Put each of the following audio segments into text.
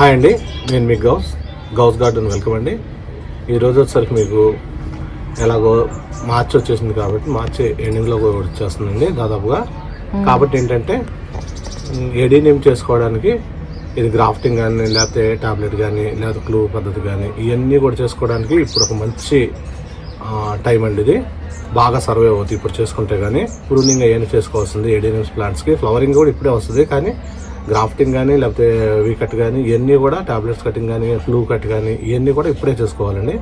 Hi అండి నేను మీ గౌస్ గౌస్ గార్డెన్ వెల్కమ్ అండి. ఈరోజు వచ్చేసరికి మీకు ఎలాగో మార్చి వచ్చేసింది కాబట్టి మార్చి ఎండింగ్లో వచ్చేస్తుందండి దాదాపుగా. కాబట్టి ఏంటంటే ఎడీనియం చేసుకోవడానికి ఇది గ్రాఫ్టింగ్ కానీ లేకపోతే టాబ్లెట్ కానీ లేకపోతే క్లూ పద్ధతి కానీ ఇవన్నీ కూడా చేసుకోవడానికి ఇప్పుడు ఒక మంచి టైం అండి ఇది. బాగా సర్వే అవుతుంది ఇప్పుడు చేసుకుంటే కానీ. ప్రూనింగ్ అవన్నీ చేసుకోవాల్సింది ఎడీనియమ్స్ ప్లాంట్స్కి. ఫ్లవరింగ్ కూడా ఇప్పుడే వస్తుంది కానీ గ్రాఫ్టింగ్ కానీ లేకపోతే వీ కట్ కానీ ఇవన్నీ కూడా టాబ్లెట్స్ కటింగ్ కానీ ఫ్లూ కట్ కానీ ఇవన్నీ కూడా ఇప్పుడే చేసుకోవాలండి.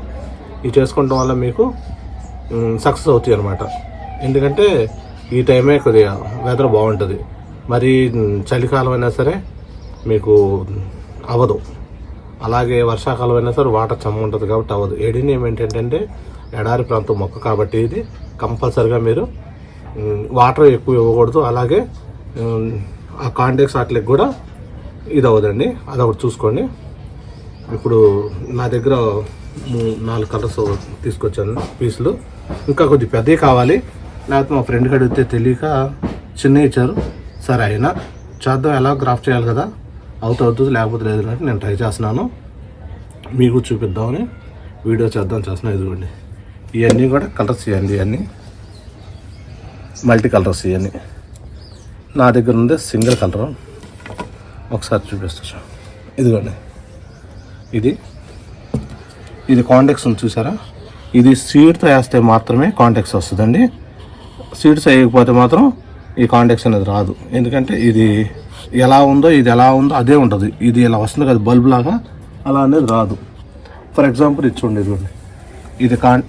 ఇవి చేసుకోవడం వల్ల మీకు సక్సెస్ అవుతాయి అనమాట ఎందుకంటే ఈ టైమే కొద్దిగా వెదర్ బాగుంటుంది. మరి చలికాలం అయినా సరే మీకు అవ్వదు. అలాగే వర్షాకాలం అయినా సరే వాటర్ చెమ్మ ఉంటుంది కాబట్టి అవ్వదు. ఎడినియం ఏంటంటే ఎడారి ప్రాంతం మొక్క కాబట్టి ఇది కంపల్సరిగా మీరు వాటర్ ఎక్కువ ఇవ్వకూడదు. అలాగే ఆ కాంటాక్ట్స్ వాటికి కూడా ఇది అవ్వదండి ఒకటి చూసుకోండి. ఇప్పుడు నా దగ్గర మూ- నాలుగు కలర్స్ తీసుకొచ్చాను పీసులు. ఇంకా కొద్దిగా పెద్దవి కావాలి. లేకపోతే మా ఫ్రెండ్కి అడిగితే తెలియక చిన్న ఇచ్చారు. సరే అయినా చేద్దాం. ఎలా గ్రాఫ్ట్ చేయాలి కదా? అవుతా అవుతుంది లేకపోతే లేదు అంటే నేను ట్రై చేస్తున్నాను. మీకు చూపిద్దామని వీడియో చేద్దాం చేస్తున్నాను ఇదిగోండి. ఇవన్నీ కూడా కలర్స్ ఇవ్వండి ఇవన్నీ మల్టీ కలర్స్ ఇవన్నీ నా దగ్గర ఉంది సింగిల్ కలర్. ఒకసారి చూపిస్తా ఇదిగోండి. ఇది. ఇది కాంటెక్స్ ఉంది చూసారా? ఇది సీడ్తో వేస్తే మాత్రమే కాంటాక్ట్స్ వస్తుందండి. సీడ్స్ వేయకపోతే మాత్రం ఈ కాంటెక్స్ అనేది రాదు. ఎందుకంటే ఇది ఎలా ఉందో ఇది ఎలా ఉందో అదే ఉంటుంది. ఇది ఇలా వస్తుంది కదా బల్బ్ లాగా. అలా అనేది రాదు. ఫర్ ఎగ్జాంపుల్ ఇది చూడండి ఇదిగోండి. ఇది కాన్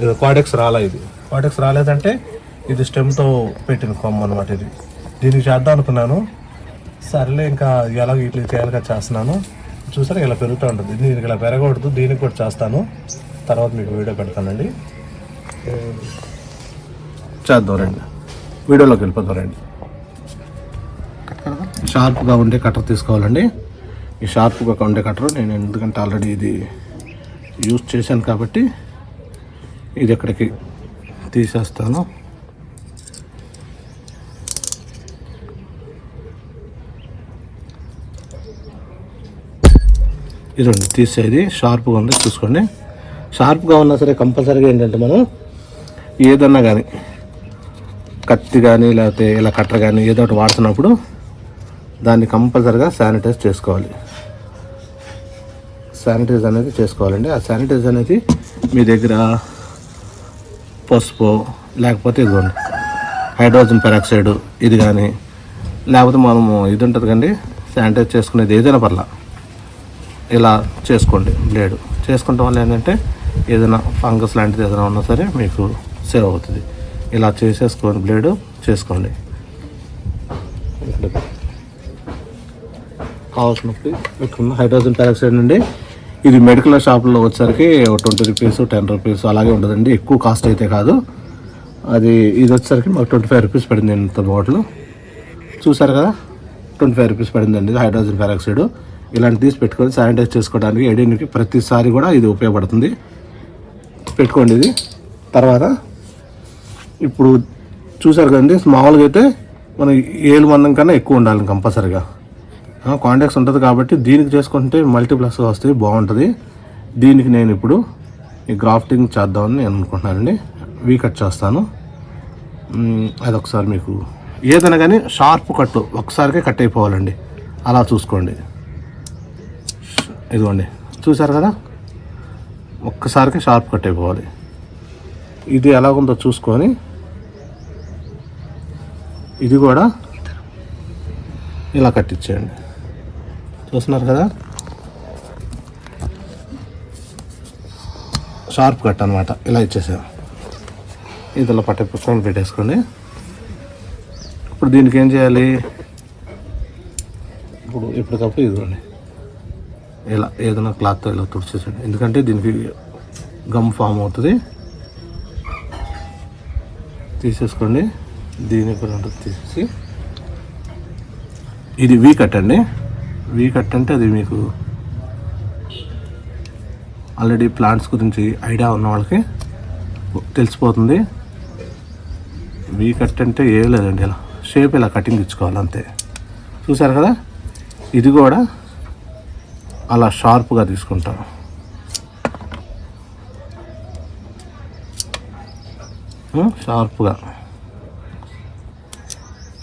ఇది కాడెక్స్ రాలా ఇది? కాడెక్స్ రాలేదంటే ఇది స్టెమ్తో పెట్టిన కొమ్మ అనమాట ఇది. దీనికి చేద్దాం అనుకున్నాను. సర్లే ఇంకా ఎలా ఇట్లా చేయాలిగా చేస్తున్నాను. చూసారా ఇలా పెరుగుతూ ఉంటుంది. దీనికి ఇలా పెరగకూడదు దీనికి కూడా చేస్తాను. తర్వాత మీకు వీడియో పెడతానండి. చేద్దాం రండి. వీడియోలోకి వెళ్ళిపోతాం రండి. షార్ప్గా ఉండే కట్టర్ తీసుకోవాలండి. ఈ షార్ప్గా ఉండే కట్టర్. నేను ఎందుకంటే ఆల్రెడీ ఇది యూజ్ చేశాను కాబట్టి ఇది ఎక్కడికి తీసేస్తాను. ఇదండి తీసేది షార్ప్గా ఉంది చూసుకోండి. షార్ప్గా ఉన్నా సరే కంపల్సరీగా ఏంటంటే మనం ఏదన్నా కానీ కత్తి కానీ లేకపోతే ఇలా కట్టర్ కానీ ఏదో ఒకటి వాడుతున్నప్పుడు దాన్ని కంపల్సరీగా శానిటైజ్ చేసుకోవాలి. శానిటైజ్ అనేది చేసుకోవాలండి. ఆ శానిటైజ్ అనేది మీ దగ్గర పసుపు లేకపోతే ఇదిగోండి హైడ్రోజన్ పెరాక్సైడ్ ఇది కానీ లేకపోతే మనము ఇది ఉంటుంది కండి శానిటైజ్ చేసుకునేది ఏదైనా పర్లా. ఇలా చేసుకోండి బ్లేడు. చేసుకుంటాం వల్ల ఏంటంటే ఏదైనా ఫంగస్ లాంటిది ఏదైనా ఉన్నా సరే మీకు సేవ్ అవుతుంది. ఇలా చేసేసుకొని బ్లేడు చేసుకోండి. కావాల్సినప్పుడు పెట్టుకున్న హైడ్రోజన్ పెరాక్సైడ్ నుండి ఇది మెడికల్ షాప్లో వచ్చేసరికి ట్వంటీ రూపీస్ టెన్ రూపీస్ అలాగే ఉండదండి. ఎక్కువ కాస్ట్ అయితే కాదు. అది ఇది వచ్చేసరికి మాకు ట్వంటీ ఫైవ్ రూపీస్ పడింది ఇంత బాటిల్. చూసారు కదా? ట్వంటీ ఫైవ్ రూపీస్ పడిందండి ఇది హైడ్రోజన్ పెరాక్సైడ్. ఇలాంటి తీసి పెట్టుకొని శానిటైజ్ చేసుకోవడానికి ఎడీనికి ప్రతిసారి కూడా ఇది ఉపయోగపడుతుంది. పెట్టుకోండి ఇది. తర్వాత ఇప్పుడు చూసారు కదండి మామూలుగా అయితే మన ఏలు మందం కన్నా ఎక్కువ ఉండాలి కంపల్సరీగా. కాంటాక్ట్స్ ఉంటుంది కాబట్టి దీనికి చేసుకుంటే మల్టీప్లస్ వస్తాయి బాగుంటుంది. దీనికి నేను ఇప్పుడు ఈ గ్రాఫ్టింగ్ చేద్దామని నేను అనుకుంటున్నానండి. వీ కట్ చేస్తాను. అదొకసారి మీకు ఏదైనా కానీ షార్ప్ కట్ ఒకసారికే కట్ అయిపోవాలండి. అలా చూసుకోండి. ఇదిగోండి చూసారు కదా? ఒక్కసారికి షార్ప్ కట్ అయిపోవాలి. ఇది ఎలాగుందో చూసుకొని ఇది కూడా ఇలా కట్టించేయండి చూస్తున్నారు కదా? షార్ప్ కట్ అనమాట ఇలా ఇచ్చేసాం ఇది ఇలా పుస్తకం పెట్టేసుకోండి ఇప్పుడు దీనికి ఏం చేయాలి? ఇప్పుడు ఇప్పటికప్పుడు ఇదిగోండి. ఇలా ఏదైనా క్లాత్తో ఇలా తుడిచేసండి. ఎందుకంటే దీనికి గమ్ ఫామ్ అవుతుంది. తీసేసుకోండి. దీని కూడా తీసేసి. ఇది వీ కట్ అండి. వీ కట్ అంటే అది మీకు ఆల్రెడీ ప్లాంట్స్ గురించి ఐడియా ఉన్న వాళ్ళకి తెలిసిపోతుంది. వీ కట్ అంటే ఏం లేదండి ఇలా. షేప్ ఇలా కటింగ్ ఇచ్చుకోవాలి అంతే. చూసారు కదా? ఇది కూడా అలా షార్ప్గా తీసుకుంటాం షార్ప్గా.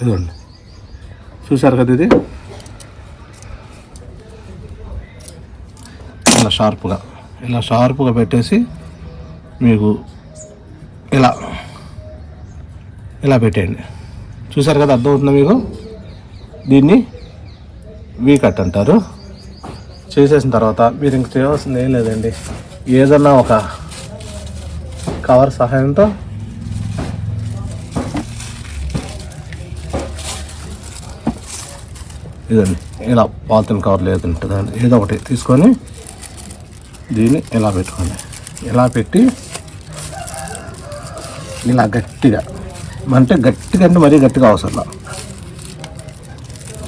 ఇదిగోండి. చూసారు కదా ఇది? ఇలా షార్ప్గా. ఇలా షార్ప్గా పెట్టేసి మీకు ఇలా ఇలా పెట్టేయండి. చూసారు కదా అర్థమవుతుందా మీకు? దీన్ని వీ కట్ అంటారు. చేసేసిన తర్వాత మీరు ఇంక చేయవలసింది ఏం లేదండి. ఏదన్నా ఒక కవర్ సహాయంతో ఇదండి. ఇలా పాలిథిన్ కవర్ లేదంటుందండి ఏదో ఒకటి తీసుకొని దీన్ని ఇలా పెట్టుకోండి. ఇలా పెట్టి ఇలా గట్టిగా. అంటే గట్టిగా అంటే మరీ గట్టిగా అవసరం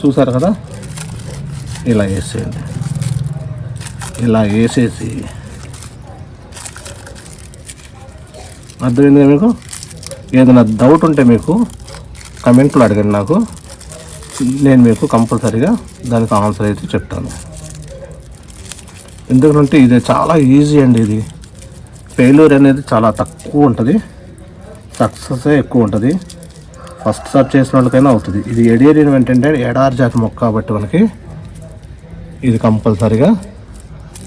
చూసారు కదా? ఇలా వేసేయండి. ఇలా వేసేసి. అర్థమైంది మీకు? ఏదైనా డౌట్ ఉంటే మీకు కమెంట్లో అడగండి నాకు. నేను మీకు కంపల్సరీగా దానికి ఆన్సర్ అయితే చెప్తాను. ఎందుకంటే ఇది చాలా ఈజీ అండి ఇది. ఫెయిల్యూర్ అనేది చాలా తక్కువ ఉంటుంది. సక్సెస్ ఎక్కువ ఉంటుంది. ఫస్ట్ సార్ చేసిన వాళ్ళకైనా అవుతుంది. ఇది ఎడేరియన్ ఏంటంటే ఎడారి జాతి మొక్క కాబట్టి మనకి ఇది కంపల్సరీగా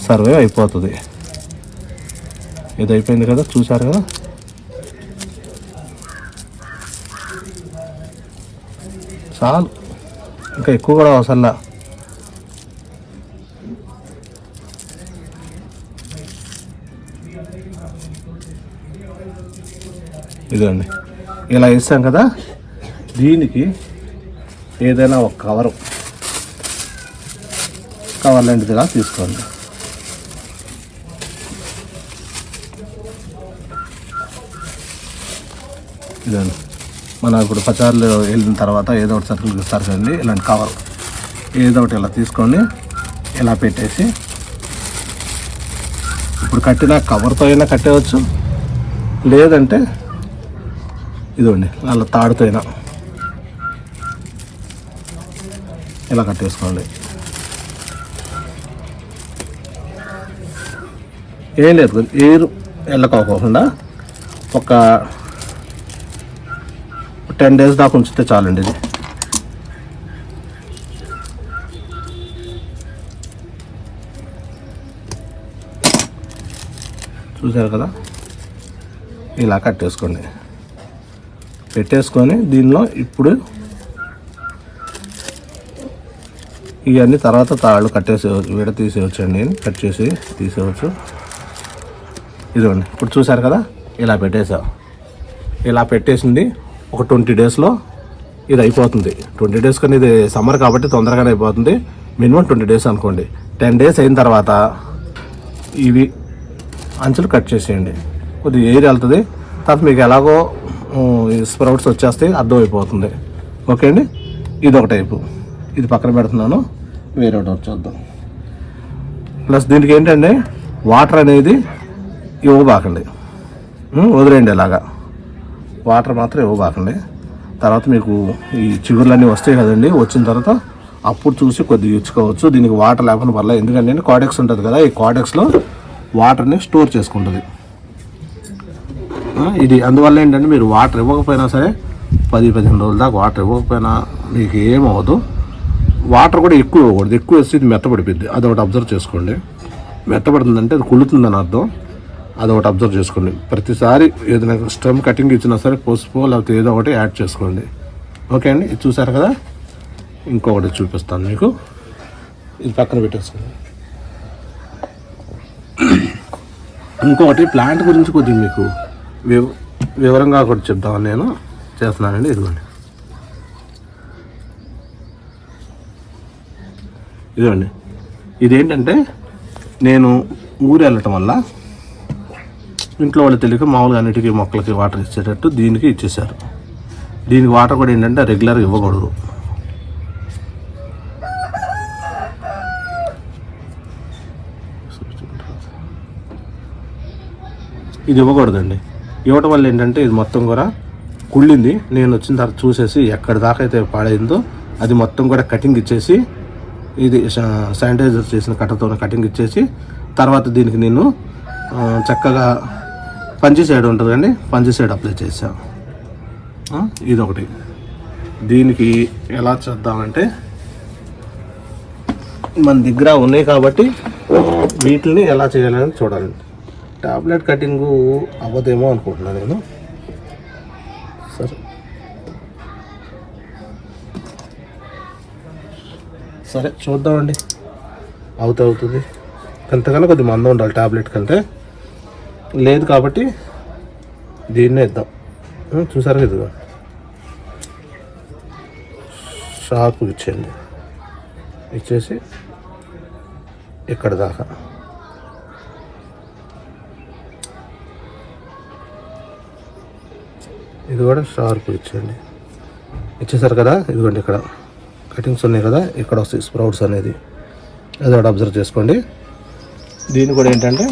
సర్వే అయిపోతుంది. ఇది అయిపోయింది కదా చూసారు కదా? చాలు. ఇంకా ఎక్కువ కూడా అవసరంలా ఇదండి ఇలా వేస్తాం కదా దీనికి ఏదైనా ఒక కవరు. కవర్ లాంటిదిగా తీసుకోండి. ఇదండి మన ఇప్పుడు పచారులు వెళ్ళిన తర్వాత ఏదో ఒకటి సరుకులు ఇస్తారు కదండి ఇలాంటి కవర్. ఏదో ఒకటి ఇలా తీసుకోండి ఇలా పెట్టేసి ఇప్పుడు కట్టిన కవర్తో అయినా కట్టేయచ్చు. లేదంటే ఇదిగోండి అలా తాడుతో అయినా ఇలా కట్టేసుకోండి. ఏం లేదు ఏరు వెళ్ళకోకుండా ఒక టెన్ డేస్ దాకా ఉంచితే చాలండి ఇది. చూసారు కదా? ఇలా కట్టేసుకోండి. పెట్టేసుకొని దీనిలో ఇప్పుడు ఇవన్నీ తర్వాత తాళ్ళు కట్టేసేవచ్చు విడ తీసేయచ్చండి. కట్ చేసి తీసేయచ్చు ఇదిగోండి ఇప్పుడు చూసారు కదా? ఇలా పెట్టేసావు ఇలా పెట్టేసింది ఒక ట్వంటీ డేస్లో ఇది అయిపోతుంది. ట్వంటీ డేస్ కానీ ఇది సమ్మర్ కాబట్టి తొందరగానే అయిపోతుంది. మినిమం ట్వంటీ డేస్ అనుకోండి. టెన్ డేస్ అయిన తర్వాత ఇవి అంచులు కట్ చేసేయండి. కొద్దిగా ఎయిర్ వెళ్తుంది. తర్వాత మీకు ఎలాగో స్ప్రౌట్స్ వచ్చేస్తాయి. అర్థమైపోతుంది. ఓకే అండి? ఇది ఒక టైపు. ఇది పక్కన పెడుతున్నాను. వేరే ఒకటి వచ్చేద్దాం. ప్లస్ దీనికి ఏంటంటే వాటర్ అనేది ఇవ్వబాకండి. వదిలేయండి ఇలాగా. వాటర్ మాత్రం ఇవ్వబాకండి. తర్వాత మీకు ఈ చిగురులన్నీ వస్తాయి కదండి వచ్చిన తర్వాత అప్పుడు చూసి కొద్దిగా ఇచ్చుకోవచ్చు. దీనికి వాటర్ లేకుండా పర్లేదు. ఎందుకంటే కాడెక్స్ ఉంటుంది కదా ఈ కాడెక్స్లో వాటర్ని స్టోర్ చేసుకుంటుంది. ఇది అందువల్ల ఏంటంటే మీరు వాటర్ ఇవ్వకపోయినా సరే పది పదిహేను రోజుల దాకా వాటర్ ఇవ్వకపోయినా మీకు ఏమవ్వదు వాటర్ కూడా ఎక్కువ ఇవ్వకూడదు. ఎక్కువ వేస్తే ఇది మెత్తపడిపోద్ది అదొకటి అబ్జర్వ్ చేసుకోండి. మెత్తపడుతుందంటే అది కుళ్ళుతుందని అర్థం. అది ఒకటి అబ్జర్వ్ చేసుకోండి. ప్రతిసారి ఏదైనా స్టెమ్ కటింగ్ ఇచ్చినా సరే పసుపు లేకపోతే ఏదో ఒకటి యాడ్ చేసుకోండి. ఓకే అండి? ఇది చూసారు కదా? ఇంకొకటి చూపిస్తాను మీకు. ఇది పక్కన పెట్టేసుకోండి. ఇంకొకటి ప్లాంట్ గురించి కొద్దిగా మీకు వివ వివరంగా కూడా చెప్దామని నేను చేస్తున్నానండి. ఇదిగోండి. ఇదిగోండి. ఇదేంటంటే నేను ఊరు వెళ్ళటం వల్ల ఇంట్లో వాళ్ళు తెలియక మామూలుగా అన్నిటికీ మొక్కలకి వాటర్ ఇచ్చేటట్టు దీనికి ఇచ్చేసారు దీనికి వాటర్ కూడా ఏంటంటే రెగ్యులర్గా ఇవ్వకూడదు. ఇది ఇవ్వకూడదండి. ఇవ్వటం వల్ల ఏంటంటే ఇది మొత్తం కూడా కుళ్ళింది. నేను వచ్చిన తర్వాత చూసేసి ఎక్కడి దాకా అయితే పాడైందో అది మొత్తం కూడా కటింగ్ ఇచ్చేసి ఇది శానిటైజర్ చేసిన కట్టతో కటింగ్ ఇచ్చేసి తర్వాత దీనికి నేను చక్కగా పంచి సైడ్ ఉంటుంది అండి పంచి సైడ్ అప్లై చేసాం ఇది ఇదొకటి. దీనికి ఎలా చేద్దామంటే మన దగ్గర ఉన్నాయి కాబట్టి వీటిని ఎలా చేయాలని చూడాలి. టాబ్లెట్ కటింగ్ అవ్వదేమో అనుకుంటున్నాను నేను. సరే. సరే చూద్దామండి. అవుతా అవుతుంది అంతకన్నా కొద్ది మందం ఉండాలి టాబ్లెట్ కంటే లేదు కాబట్టి దీన్నే ఇద్దాం. చూసారా ఇదిగా. షార్ప్ ఇచ్చేయండి. ఇచ్చేసి ఇక్కడ దాకా. ఇది కూడా షార్ప్ ఇచ్చేయండి. ఇచ్చేసారు కదా? ఇదిగోండి ఇక్కడ. కటింగ్స్ ఉన్నాయి కదా? ఇక్కడ వస్తాయి స్ప్రౌట్స్ అనేది. అది ఒకటి అబ్జర్వ్ చేసుకోండి. దీన్ని కూడా ఏంటంటే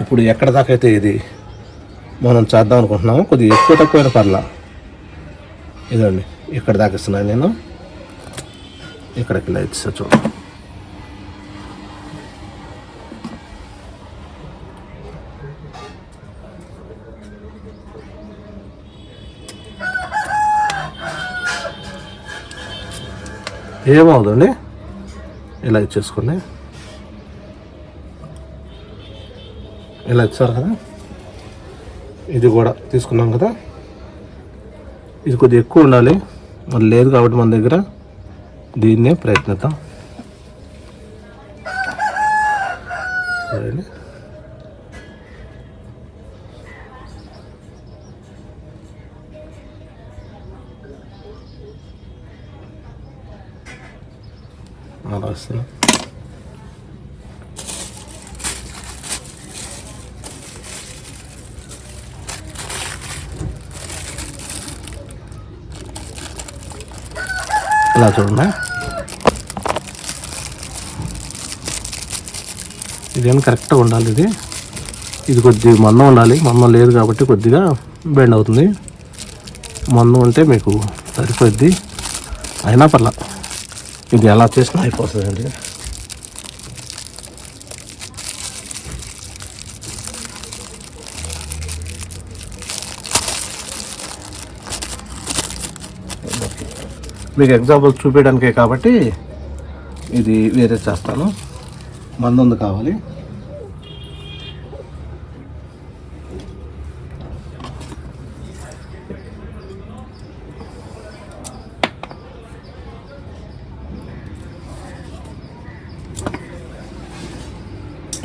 ఇప్పుడు ఎక్కడ దాకా అయితే ఇది మనం చేద్దాం అనుకుంటున్నాము కొద్దిగా ఎక్కువ తక్కువైన పర్లా. ఇదండి ఇక్కడ దాకా ఇస్తున్నాను నేను? ఇక్కడికి ఇలా ఇచ్చా చూడండి ఏమవుతుంది ఇలా ఇచ్చేసుకోండి ఇలా ఇచ్చారు కదా? ఇది కూడా తీసుకున్నాం కదా? ఇది కొద్దిగా ఎక్కువ ఉండాలి. మరి లేదు కాబట్టి మన దగ్గర దీన్నే ప్రయత్నిద్దాం. సరేనా? అలా వస్తున్నాం ఇలా చూడండి ఇదేమి కరెక్ట్గా ఉండాలి ఇది? ఇది కొద్దిగా మందం ఉండాలి. మందం లేదు కాబట్టి కొద్దిగా బెండ్ అవుతుంది. మందం ఉంటే మీకు సరిపోద్ది అయినా పర్లా. ఇది ఎలా చేసినా అయిపోతుందండి. మీకు ఎగ్జాంపుల్ చూపించడానికే కాబట్టి ఇది వేరే చేస్తాను. మందొంది కావాలి.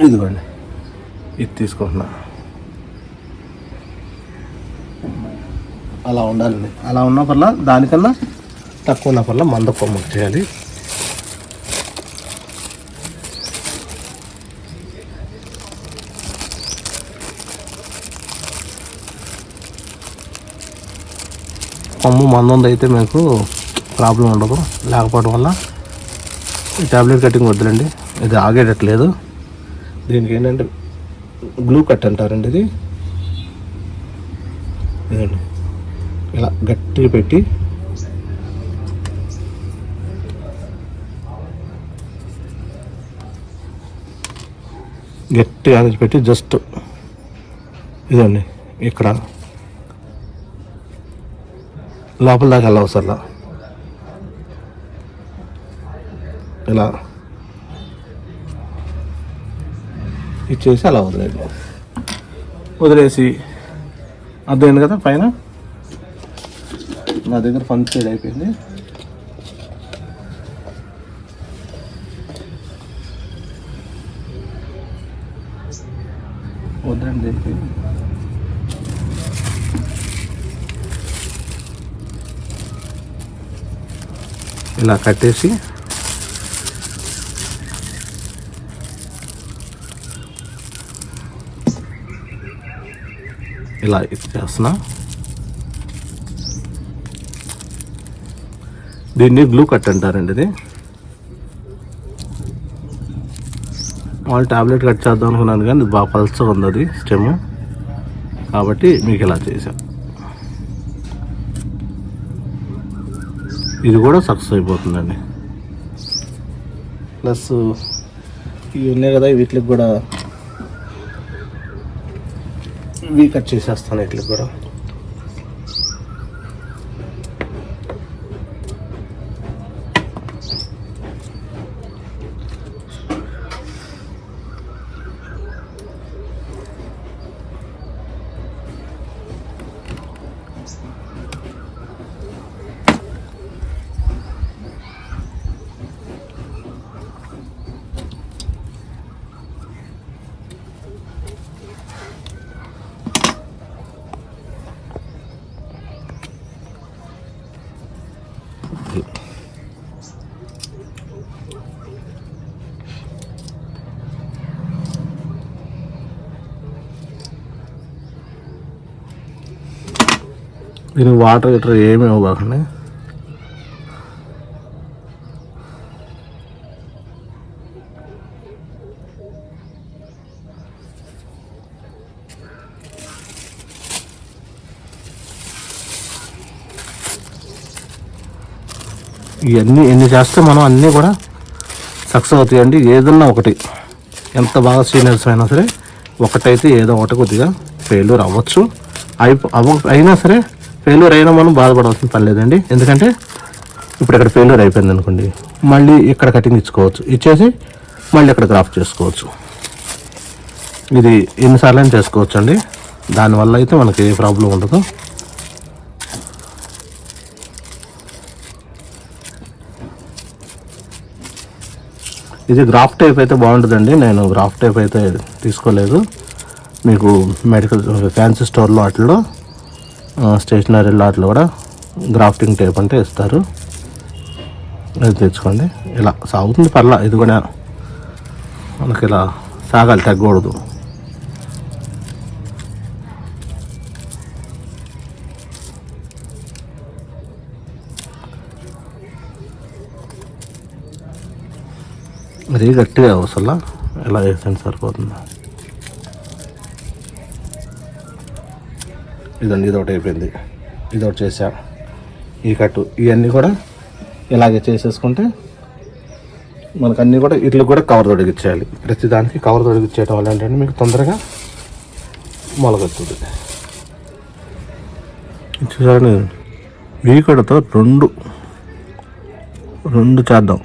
ఇదిగోండి. ఇది తీసుకుంటున్నా. అలా ఉండాలండి. అలా ఉన్న పర్లా దానికన్నా తక్కువ ఉన్న మంద కొమ్మకు చేయాలి. కొమ్ము మందంది అయితే మీకు ప్రాబ్లం ఉండదు. లేకపోవడం వల్ల ఈ టాబ్లెట్ కటింగ్ వద్దులండి. ఇది ఆగేటట్లేదు. దీనికి ఏంటంటే గ్లూ కట్ అంటారండి ఇది. ఇలా గట్టిగా పెట్టి గట్టిగా అనేది పెట్టి జస్ట్ ఇదండి ఇక్కడ. లోపల దాకా వెళ్ళవసరలా ఇలా ఇచ్చేసి అలా వదిలేదు వదిలేసి అర్థమైంది కదా పైన? నా దగ్గర ఫన్ సైడ్ అయిపోయింది వద్దండి దీనికి ఇలా కట్టేసి ఇలా ఇచ్చేస్తున్నా. దీన్ని గ్లూ కట్ అంటారండి ఇది. వాళ్ళు టాబ్లెట్ కట్ చేద్దాం అనుకున్నాను కానీ బాగా పల్చగా ఉంది అది స్టెమ్. కాబట్టి మీకు ఇలా చేశాను ఇది కూడా సక్సెస్ అయిపోతుందండి. ప్లస్ ఇవి ఉన్నాయి కదా వీటికి కూడా ఇవి కట్ చేసేస్తాను వీటికి కూడా. దీనికి వాటర్ గిటర్ ఏమి ఇవ్వకండి. ఇవన్నీ ఎన్ని చేస్తే మనం అన్నీ కూడా సక్సెస్ అవుతాయండి. ఏదన్నా ఒకటి. ఎంత బాగా సీనియర్స్ అయినా సరే ఒకటైతే ఏదో ఒకటి కొద్దిగా ఫెయిల్యూర్ అవ్వచ్చు. అయిపో అవ్వ అయినా సరే ఫెయిల్యూర్ అయినా మనం బాధపడవలసిన పని లేదండి. ఎందుకంటే ఇప్పుడు ఇక్కడ ఫెయిల్యూర్ అయిపోయింది అనుకోండి. మళ్ళీ ఇక్కడ కటింగ్ ఇచ్చుకోవచ్చు. ఇచ్చేసి మళ్ళీ ఇక్కడ గ్రాఫ్ట్ చేసుకోవచ్చు. ఇది ఎన్నిసార్లు అయినా చేసుకోవచ్చు అండి దానివల్ల అయితే మనకి ఏ ప్రాబ్లం ఉండదు. ఇది గ్రాఫ్ టైప్ అయితే బాగుంటుందండి. నేను గ్రాఫ్ టైప్ అయితే తీసుకోలేదు. మీకు మెడికల్ ఫ్యాన్సీ స్టోర్లో వాటిలో స్టేషనరీ లాట్లో కూడా గ్రాఫ్టింగ్ టేప్ అంటే ఇస్తారు. అది తెచ్చుకోండి. ఇలా సాగుతుంది పర్లా. ఇది కూడా మనకి ఇలా సాగాలి తగ్గకూడదు. మరీ గట్టిగా అవసరం ఇలా వేసాను సరిపోతుంది? ఇదండి ఇది ఒకటి అయిపోయింది. ఇది ఒకటి చేసా ఈ కట్టు ఇవన్నీ కూడా ఇలాగే చేసేసుకుంటే మనకు అన్నీ కూడా ఇట్లకి కూడా కవర్ తొడిగిచ్చేయాలి. ప్రతి దానికి కవర్ తొడిగిచ్చేయడం వల్ల ఏంటంటే మీకు తొందరగా మొలగొస్తుంది చూడండి వీకడతో రెండు రెండు చేద్దాం.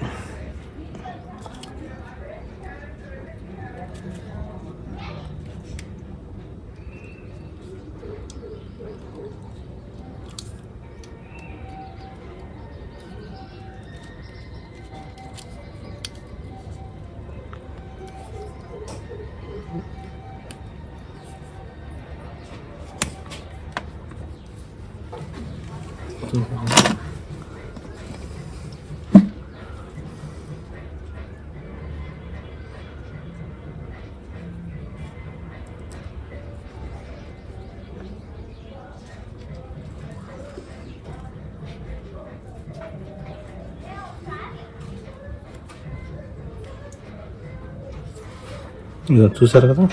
చూసారు కదా?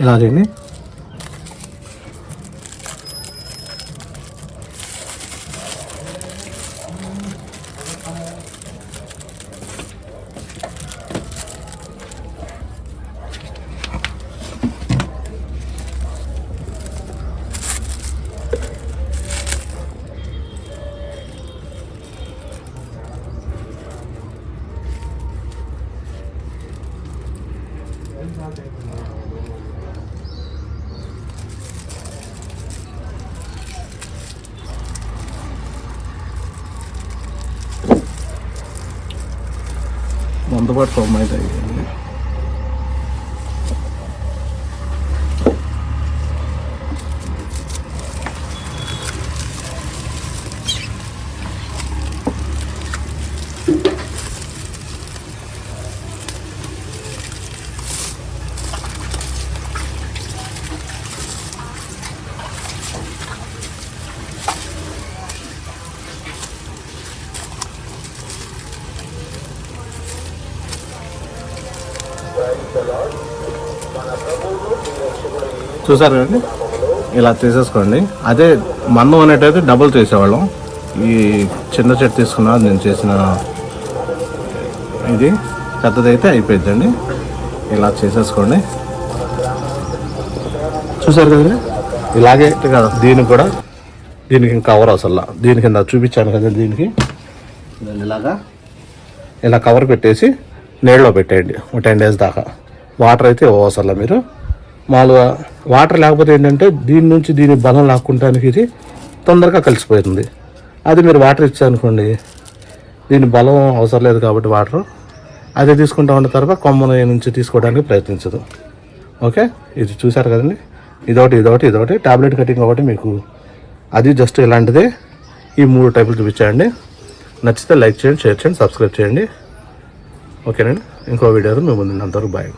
ఇలా చేయండి. మనతో పాటు ఫామ్ అయితే అయ్యింది చూసారు కదండి ఇలా తీసేసుకోండి. అదే మందం అనేటైతే డబుల్ చేసేవాళ్ళం. ఈ చిన్న చెట్టు తీసుకున్నా నేను చేసిన ఇది పెద్దదైతే అయిపోయిందండి ఇలా చేసేసుకోండి. చూసారు కదండి? ఇలాగే కదా దీనికి కూడా. దీనికి ఇంకా కవర్ అసలు దీని కింద చూపించాను కదా దీనికి. ఇలాగా. ఇలా కవర్ పెట్టేసి నీళ్ళలో పెట్టేయండి. ఒక టెన్ డేస్ దాకా. వాటర్ అయితే అవసరం మీరు. మామూలుగా వాటర్ లేకపోతే ఏంటంటే దీని నుంచి దీని బలం లాక్కుంటానికి ఇది తొందరగా కలిసిపోతుంది. అది మీరు వాటర్ ఇచ్చారనుకోండి దీని బలం అవసరం లేదు కాబట్టి వాటర్. అదే తీసుకుంటా ఉన్న తర్వాత కొమ్మను నుంచి తీసుకోవడానికి ప్రయత్నించదు. ఓకే? ఇది చూసారు కదండి? ఇదొకటి ఇదొకటి ఇదొకటి. టాబ్లెట్ కటింగ్ ఒకటి మీకు అది జస్ట్ ఇలాంటిదే. ఈ మూడు టైపులు చూపించండి నచ్చితే లైక్ చేయండి షేర్ చేయండి సబ్స్క్రైబ్ చేయండి. ఓకేనండి? ఇంకో వీడియోలో మేము ముందు అంతవరకు బాయ్